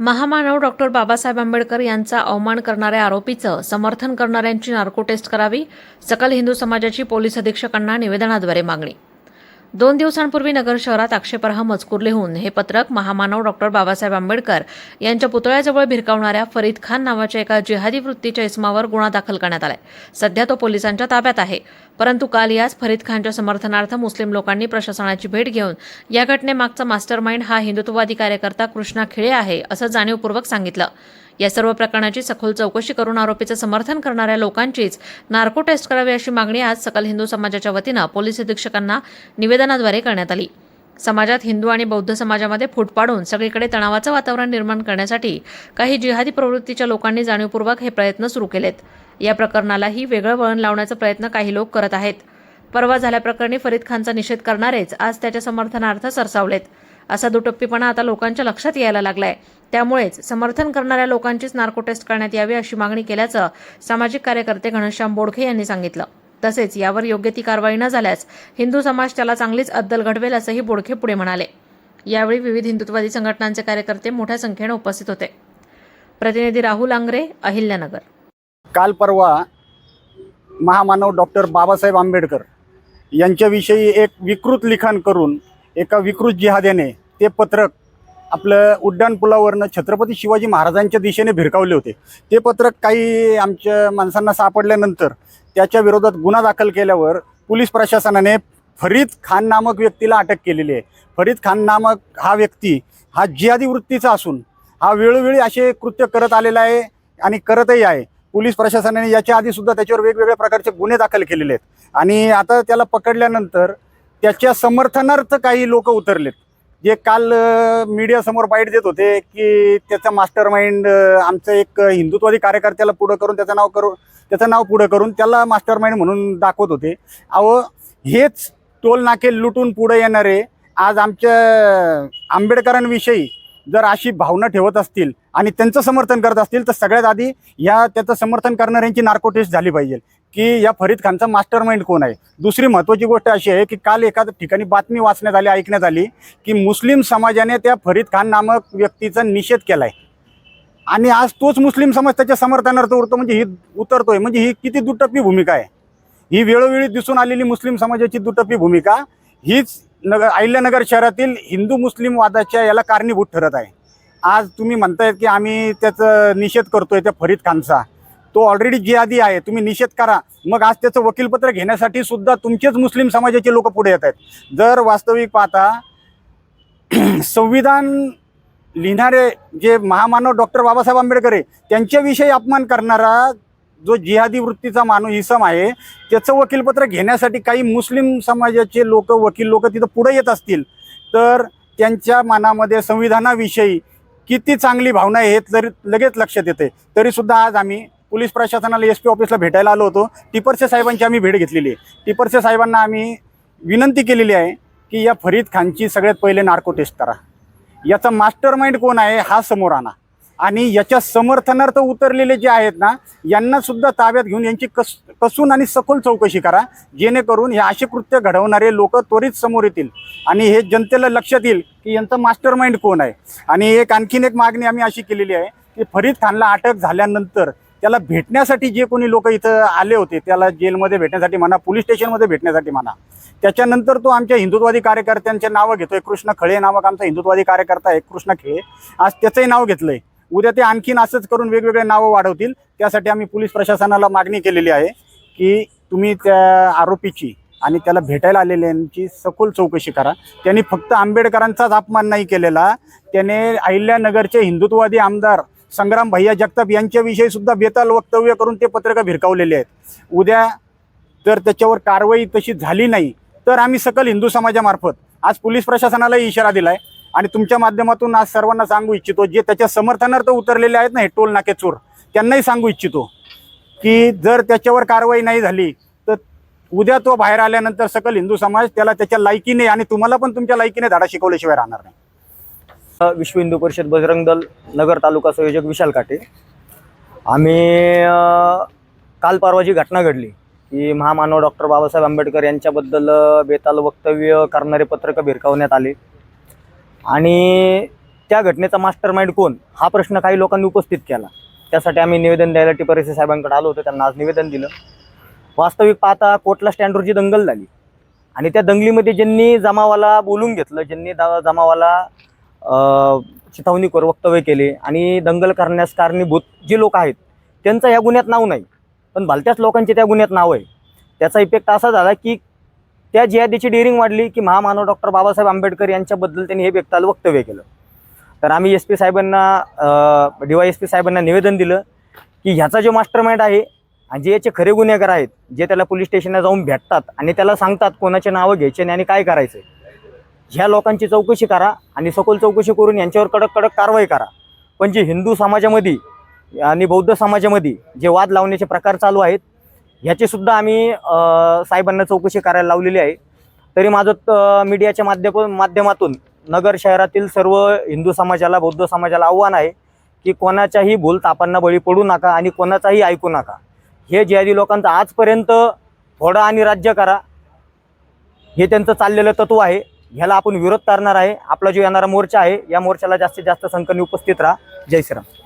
महामानव डॉक्टर बाबासाहेब आंबेडकर यांचा अवमान करणाऱ्या आरोपीचं समर्थन करणाऱ्यांची नार्को टेस्ट करावी सकल हिंदू समाजाची पोलीस अधीक्षकांना निवेदनाद्वारे मागणी. दोन दिवसांपूर्वी नगर शहरात आक्षेपार्ह मजकूर लिहून हे पत्रक महामानव डॉक्टर बाबासाहेब आंबेडकर यांच्या पुतळ्याजवळ भिरकावणाऱ्या फरीद खान नावाच्या एका जिहादी वृत्तीच्या इसमावर गुन्हा दाखल करण्यात आलाय. सध्या तो पोलिसांच्या ताब्यात आहे. परंतु काल याच फरीद खानच्या समर्थनार्थ मुस्लिम लोकांनी प्रशासनाची भेट घेऊन या घटनेमागचा मास्टर माइंड हा हिंदुत्ववादी कार्यकर्ता कृष्णा खिळे आहे असं जाणीवपूर्वक सांगितलं. या सर्व प्रकरणाची सखोल चौकशी करून आरोपीचं समर्थन करणाऱ्या लोकांचीच नार्को टेस्ट करावी अशी मागणी आज सकल हिंदू समाजाच्या वतीनं पोलीस अधीक्षकांना निवेदनाद्वारे करण्यात आली. समाजात हिंदू आणि बौद्ध समाजामध्ये फूट पाडून सगळीकडे तणावाचं वातावरण निर्माण करण्यासाठी काही जिहादी प्रवृत्तीच्या लोकांनी जाणीवपूर्वक हे प्रयत्न सुरू केलेत. या प्रकरणालाही वेगळं वळण लावण्याचा प्रयत्न काही लोक करत आहेत. परवा झाल्याप्रकरणी फरीद खानचा निषेध करणारेच आज त्याच्या समर्थनार्थ सरसावलेत. असा दुटप्पीपणा आता लोकांच्या लक्षात यायला लागलाय. त्यामुळेच समर्थन करणाऱ्या लोकांचीच नार्को टेस्ट करण्यात यावी अशी मागणी केल्याचं सामाजिक कार्यकर्ते घनश्याम बोडखे यांनी सांगितलं. तसेच यावर योग्य ती कारवाई न झाल्यास हिंदू समाज त्याला चांगलीच अद्दल घडवेल असंही बोडखे पुढे म्हणाले. यावेळी विविध हिंदुत्ववादी संघटनांचे कार्यकर्ते मोठ्या संख्येने उपस्थित होते. प्रतिनिधी राहुल आंग्रे अहिल्यानगर. काल परवा महामानव डॉक्टर बाबासाहेब आंबेडकर यांच्याविषयी एक विकृत लिखाण करून एका विकृत जिहाद्याने ते पत्रक आपलं उड्डाणपुलावरनं छत्रपती शिवाजी महाराजांच्या दिशेने भिरकावले होते. ते पत्रक काही आमच्या माणसांना सापडल्यानंतर त्याच्या विरोधात गुन्हा दाखल केल्यावर पोलीस प्रशासनाने फरीद खान नामक व्यक्तीला अटक केलेली आहे. फरीद खान नामक हा व्यक्ती हा जिहादी वृत्तीचा असून हा वेळोवेळी असे कृत्य करत आलेला आहे आणि करतही आहे. पोलीस प्रशासनाने याच्या आधीसुद्धा त्याच्यावर वेगवेगळ्या प्रकारचे गुन्हे दाखल केलेले आहेत. आणि आता त्याला पकडल्यानंतर त्याच्या समर्थनार्थ काही लोक उतरलेत. जे काल मीडियासमोर बाईट देत होते की त्याचा मास्टर माइंड आमचं एक हिंदुत्वादी कार्यकर्त्याला पुढं करून त्याचं नाव करून त्याचं नाव पुढं करून त्याला मास्टर माइंड म्हणून दाखवत होते. अहो हेच टोल नाके लुटून पुढे येणारे आज आमच्या आंबेडकरांविषयी जर अशी भावना ठेवत असतील आणि त्यांचं समर्थन करत असतील तर सगळ्यात आधी या त्याचं समर्थन करणाऱ्यांची नार्को टेस्ट झाली पाहिजे. की या फरीद खानचा मास्टर माइंड कोण आहे? दुसरी महत्त्वाची गोष्ट अशी आहे की काल एका ठिकाणी बातमी वाचण्यात आली ऐकण्यात आली की मुस्लिम समाजाने त्या फरीद खान नामक व्यक्तीचा निषेध केला आहे आणि आज तोच मुस्लिम समाज त्याच्या समर्थनार्थ उरतो म्हणजे ही उतरतोय म्हणजे ही किती दुटप्पी भूमिका आहे. ही वेळोवेळी दिसून आलेली मुस्लिम समाजाची दुटप्पी भूमिका हीच नगर अहिल्यानगर शहरातील हिंदू मुस्लिम वादाच्या याला कारणीभूत ठरत आहे. आज तुम्ही म्हणतायत की आम्ही त्याचं निषेध करतोय त्या फरीद खानचा. तो ऑलरेडी जिहादी आहे तुम्ही निषेध करा. मग आज त्याचं वकीलपत्र घेण्यासाठी सुद्धा तुमचेच मुस्लिम समाजाचे लोक पुढे येत आहेत. जर वास्तविक पाहता संविधान लिहिणारे जे महामानव डॉक्टर बाबासाहेब आंबेडकर आहे त्यांच्याविषयी अपमान करणारा जो जिहादी वृत्तीचा माणूस इसम आहे त्याचं वकीलपत्र घेण्यासाठी काही मुस्लिम समाजाचे लोक वकील लोक तिथं पुढे येत असतील तर त्यांच्या मनामध्ये संविधानाविषयी किती चांगली भावना आहे हे तरी लगेच लक्षात येते. तरीसुद्धा आज आम्ही पोलीस प्रशासनाला एस पी ऑफिसला भेटायला आलो होतो. टिपरसे साहेबांची आम्ही भेट घेतलेली आहे. टिपरसे साहेबांना आम्ही विनंती केलेली आहे की या फरीद खानची सगळ्यात पहिले नार्को टेस्ट करा. याचा मास्टर माइंड कोण आहे? हा समोर आणा. आणि याच्या समर्थनार्थ उतरलेले जे आहेत ना यांना सुद्धा ताब्यात घेऊन यांची कस कसून आणि सखोल चौकशी करा. जेणेकरून हे असे कृत्य घडवणारे लोक त्वरित समोर येतील. आणि हे जनतेला लक्षात येईल की यांचं मास्टर माइंड कोण आहे. आणि एक आणखीन एक मागणी आम्ही अशी केलेली आहे की फरीद खानला अटक झाल्यानंतर त्याला भेटण्यासाठी जे कोणी लोक इथं आले होते त्याला जेलमध्ये भेटण्यासाठी म्हणा पोलीस स्टेशनमध्ये भेटण्यासाठी म्हणा त्याच्यानंतर तो आमच्या हिंदुत्वादी कार्यकर्त्यांचे नावं घेतोय. कृष्ण खळे नामक आमचा हिंदुत्वादी कार्यकर्ता आहे कृष्ण खळे. आज त्याचंही नाव घेतलंय. उद्या ते आणखीन असंच करून वेगवेगळे नावं वाढवतील. त्यासाठी आम्ही पोलीस प्रशासनाला मागणी केलेली आहे की तुम्ही त्या आरोपीची आणि त्याला भेटायला आलेल्यांची सखोल चौकशी करा. त्यांनी फक्त आंबेडकरांचाच अपमान नाही केलेला. त्याने अहिल्यानगरचे हिंदुत्ववादी आमदार संग्राम भैया जगताप यांच्याविषयी सुद्धा बेताल वक्तव्य करून ते पत्रकं भिरकावलेले आहेत. उद्या जर त्याच्यावर कारवाई तशी झाली नाही तर आम्ही सकल हिंदू समाजामार्फत आज पोलीस प्रशासनालाही इशारा दिला आहे आणि तुमच्या माध्यमातून आज सर्वांना सांगू इच्छितो जे त्याच्या समर्थनार्थ उतरलेले आहेत ना हे टोल नाके चोर त्यांनाही सांगू इच्छितो की जर त्याच्यावर कारवाई नाही झाली तर उद्या तो बाहेर आल्यानंतर सकल हिंदू समाज त्याला त्याच्या लायकीने आणि तुम्हाला पण तुमच्या लायकीने धडा शिकवल्याशिवाय राहणार नाही. विश्व हिंदू परिषद बजरंग दल नगर तालुका संयोजक विशाल काटे. आम्ही काल परवा जी घटना घडली की महामानव डॉक्टर बाबासाहेब आंबेडकर यांच्याबद्दल बेताल वक्तव्य करणारे पत्रकं भिरकावण्यात आले. आणि त्या घटनेचा मास्टर माइंड कोण? हा प्रश्न काही लोकांनी उपस्थित केला. त्यासाठी आम्ही निवेदन द्यायला टिपरेसे साहेबांकडे आलो होतो त्यांना आज निवेदन दिलं. वास्तविक पाहता कोटला स्टँडवर जी दंगल झाली आणि त्या दंगलीमध्ये ज्यांनी जमावाला बोलून घेतलं ज्यांनी दा- जमावाला चिथावणीकर वक्तव्य केले आणि दंगल करण्यास कारणीभूत जे लोक आहेत त्यांचं या गुन्ह्यात नाव नाही. पण भलत्याच लोकांचे त्या गुन्ह्यात नाव आहे. त्याचा इफेक्ट असा झाला की त्या जिहादीची डेअरिंग वाढली की महामानव डॉक्टर बाबासाहेब आंबेडकर यांच्याबद्दल त्यांनी हे व्यक्ताल वक्तव्य केलं. तर आम्ही एस पी साहेबांना डी वाय एस पी साहेबांना निवेदन दिलं की ह्याचा जो मास्टर माइंड आहे आणि जे याचे खरे गुन्हेगार आहेत जे त्याला पोलीस स्टेशनला जाऊन भेटतात आणि त्याला सांगतात कोणाचे नावं घ्यायचे आणि काय करायचं ह्या लोकांची चौकशी करा आणि सखोल चौकशी करून यांच्यावर कडक कडक कारवाई करा. पण जे हिंदू समाजामध्ये आणि बौद्ध समाजामध्ये जे वाद लावण्याचे प्रकार चालू आहेत ह्याचीसुद्धा आम्ही साहेबांना चौकशी करायला लावलेली आहे. तरी माझं त- मीडियाच्या माध्यम माध्यमातून नगर शहरातील सर्व हिंदू समाजाला बौद्ध समाजाला आव्हान आहे की कोणाच्याही भूलतापांना बळी पडू नका आणि कोणाचाही ऐकू नका. हे जिहादी लोकांचं आजपर्यंत थोडा आणि राज्य करा. हे त्यांचं चाललेलं तत्व आहे. ह्याला आपण विरोध करणार आहे. आपला जो येणारा मोर्चा आहे या मोर्चाला जास्तीत जास्त संख्येने उपस्थित राहा. जय श्रीराम.